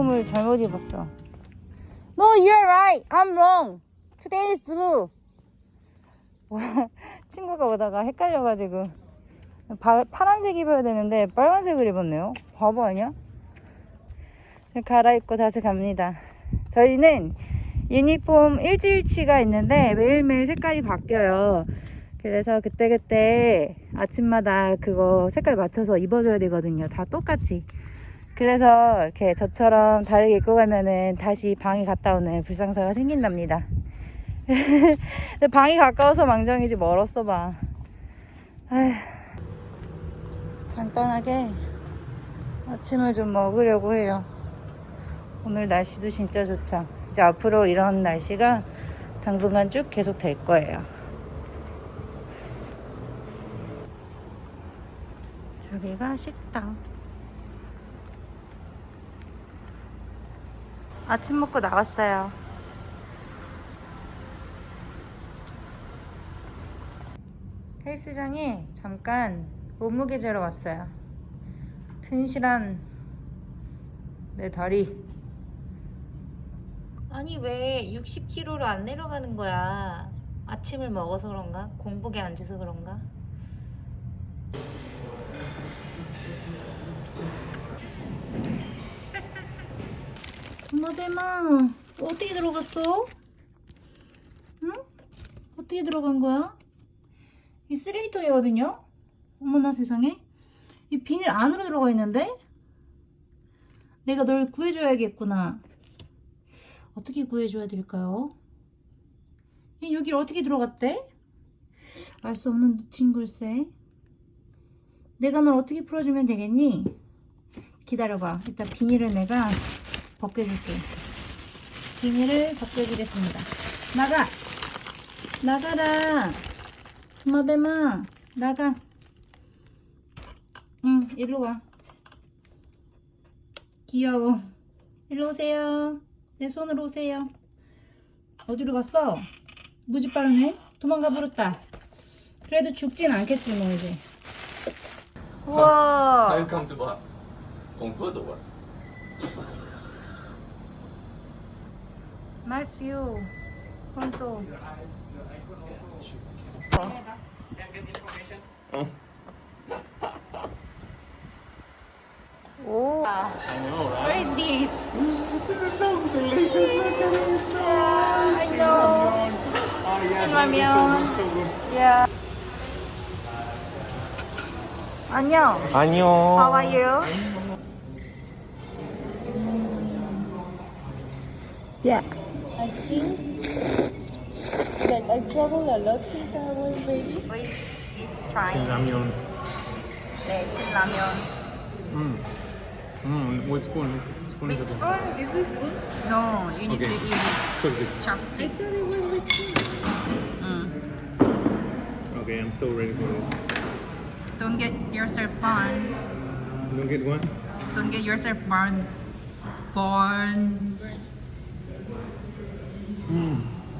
유니폼을 잘못 입었어. No, you're right. I'm wrong. Today is blue. 와, 친구가 오다가 헷갈려가지고 바, 파란색 입어야 되는데 빨간색을 입었네요. 바보 아니야? 갈아입고 다시 갑니다. 저희는 유니폼 일주일치가 있는데 매일매일 색깔이 바뀌어요. 그래서 그때그때 아침마다 그거 색깔 맞춰서 입어줘야 되거든요. 다 똑같이. 그래서 이렇게 저처럼 다르게 입고 가면은 다시 방에 갔다 오는 불상사가 생긴답니다. 방이 가까워서 망정이지 멀었어 봐. 간단하게 아침을 좀 먹으려고 해요. 오늘 날씨도 진짜 좋죠. 이제 앞으로 이런 날씨가 당분간 쭉 계속 될 거예요. 저기가 식당. 아침 먹고 나왔어요. 헬스장에 잠깐 몸무게 재러 왔어요. 튼실한 내 다리. 아니 왜 60kg로 안 내려가는 거야? 아침을 먹어서 그런가? 공복에 앉아서 그런가? 엄마 대마 어떻게 들어갔어? 응? 어떻게 들어간 거야? 이 쓰레기통이거든요? 어머나 세상에 이 비닐 안으로 들어가 있는데? 내가 널 구해줘야겠구나 어떻게 구해줘야 될까요? 얘 여기 어떻게 들어갔대? 알 수 없는 친구일세 내가 널 어떻게 풀어주면 되겠니? 기다려봐 일단 비닐을 내가 벗겨줄게 비닐을 벗겨주겠습니다. 나가. 나가라. 엄마뱀아 나가. 응 일로 와. 귀여워. 일로 오세요. 내 손으로 오세요. 어디로 갔어? 무지 빠르네. 도망가 버렸다. 그래도 죽진 않겠지 뭐 이제. 우와. Welcome to what? On foot or what? 나이스 뷰 폰토 오 I know, right? What is this? This is so delicious. Look at it. It's so I know. Oh, yeah, 신라면. so good, so good. Yeah. 안녕. 안녕. How are you? Yeah. I think that I travel a lot since I was baby. Luis is trying Ramyeon. Yes, eh, soup ramyeon. Hmm. Mm, with spoon. Spoon With is okay. Is this good? No, you need Okay. to eat it. Chopstick. Chopstick. I thought it was with spoon. Mm. Okay, I'm so ready for this. Don't get yourself burned. Don't get what? Don't get yourself burned. Born.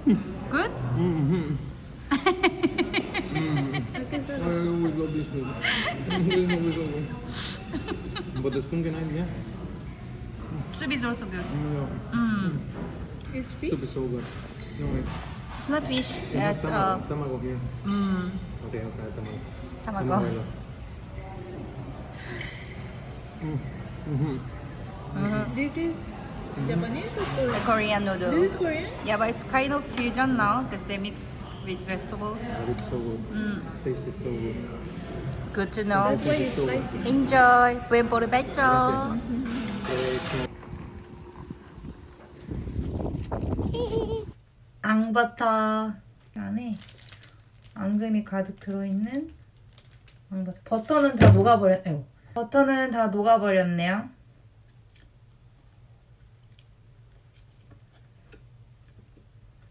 Good? Mm-hmm. I always love this food. This is always so. But the spoon can I, yeah? Soup is also good. Mm, Mm. Is yeah. fish? Soup is so good. No, it's, It's not fish. it's It's uh, tamago. Tamago here. mm, Okay, I'll tamago. tamago. Tamago. Mm. Mm-hmm. Mhm. This is Japanese or Korean? Korean noodle. This is Korean? Yeah, but it's kind of fusion now because they mix with vegetables. But it's so good. Mm, Taste is so good. good to know. That's why it's spicy. Enjoy. Buen provecho. Eh, 앙버터 안에 앙금이 가득 들어있는 앙버터. 버터는 다 녹아버렸. 아이고. 버터는 다 녹아버렸네요.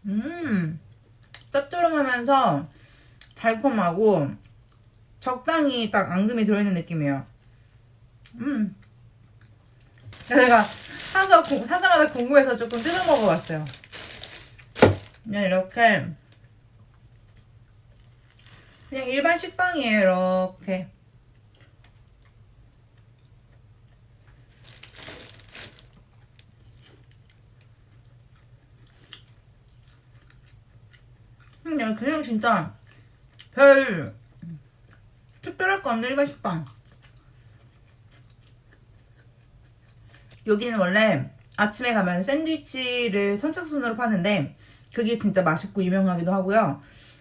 음, 짭조름하면서 달콤하고 적당히 딱 앙금이 들어있는 느낌이에요. 음. 제가 사서 공- 사자마자 궁금해서 조금 뜯어 먹어봤어요. 그냥 이렇게 그냥 일반 식빵이에요 이렇게 아니 그냥 진짜 별 특별할 거 없는 일반 식빵. 여기는 원래 아침에 가면 샌드위치를 선착순으로 파는데 그게 진짜 맛있고 유명하기도 하고요.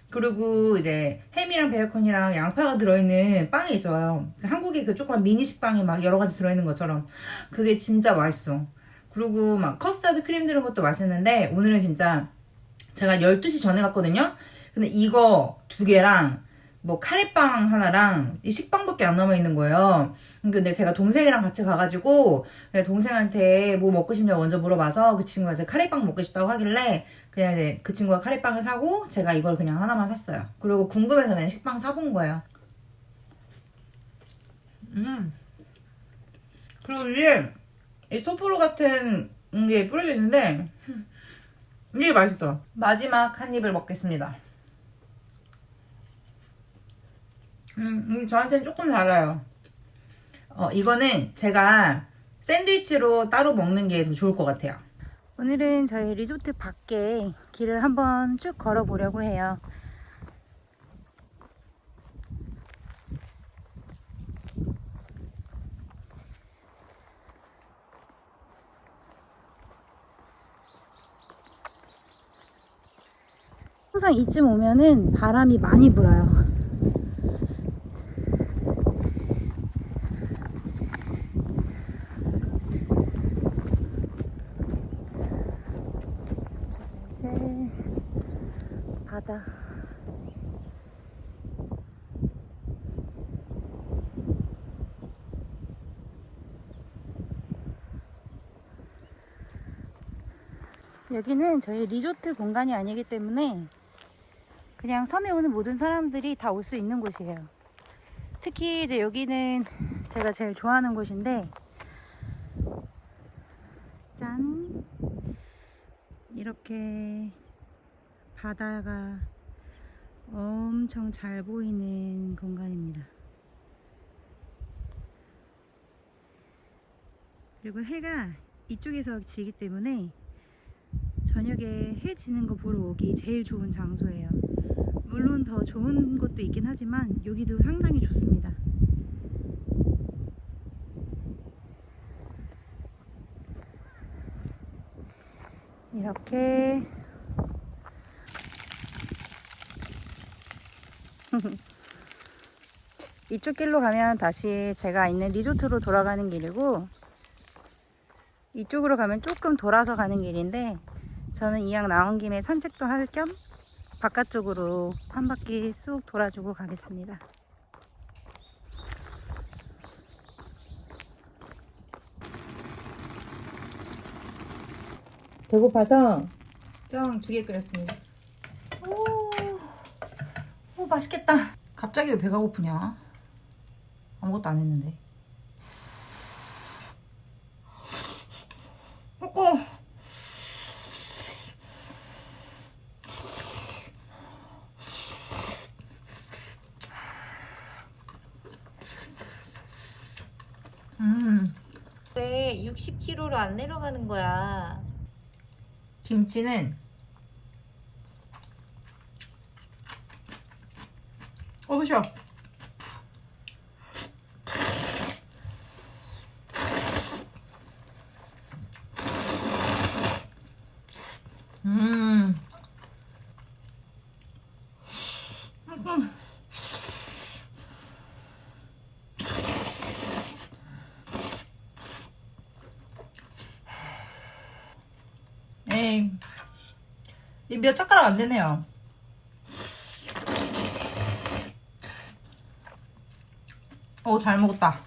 그리고 이제 햄이랑 베이컨이랑 양파가 들어있는 빵이 있어요. 한국에 그 조그만 미니 식빵이 막 여러 가지 들어있는 것처럼 그게 진짜 맛있어. 그리고 막 커스터드 크림 들은 것도 맛있는데 오늘은 진짜 제가 12시 전에 갔거든요. 근데 이거 두 개랑 뭐 카레빵 하나랑 이 식빵밖에 안 남아 있는 거예요. 근데 제가 동생이랑 같이 가가지고 동생한테 뭐 먹고 싶냐 고 먼저 물어봐서 그 친구가 이제 카레빵 먹고 싶다고 하길래 그냥 이제 그 친구가 카레빵을 사고 제가 이걸 그냥 하나만 샀어요. 그리고 궁금해서 그냥 식빵 사본 거예요. 음. 그리고 위에 이 소포로 같은 게 뿌려져 있는데 이게 맛있어. 마지막 한 입을 먹겠습니다. 음, 음, 저한테는 조금 달아요. 어, 이거는 제가 샌드위치로 따로 먹는 게 더 좋을 것 같아요. 오늘은 저희 리조트 밖에 길을 한번 쭉 걸어보려고 해요. 항상 이쯤 오면은 바람이 많이 불어요. 여기는 저희 리조트 공간이 아니기 때문에 그냥 섬에 오는 모든 사람들이 다 올 수 있는 곳이에요. 특히 이제 여기는 제가 제일 좋아하는 곳인데 짠 이렇게 바다가 엄청 잘 보이는 공간입니다. 그리고 해가 이쪽에서 지기 때문에 저녁에 해 지는 거 보러 오기 제일 좋은 장소예요. 물론 더 좋은 곳도 있긴 하지만 여기도 상당히 좋습니다. 이렇게 이쪽 길로 가면 다시 제가 있는 리조트로 돌아가는 길이고 이쪽으로 가면 조금 돌아서 가는 길인데 저는 이왕 나온 김에 산책도 할 겸 바깥쪽으로 한 바퀴 쑥 돌아주고 가겠습니다. 배고파서 정두개 끓였습니다. 오, 오 맛있겠다. 갑자기 왜 배가 고프냐? 아무것도 안 했는데. 60kg로 안 내려가는 거야? 김치는 어 그죠? 음. 음. 이몇 젓가락 안 되네요. 오, 잘 먹었다.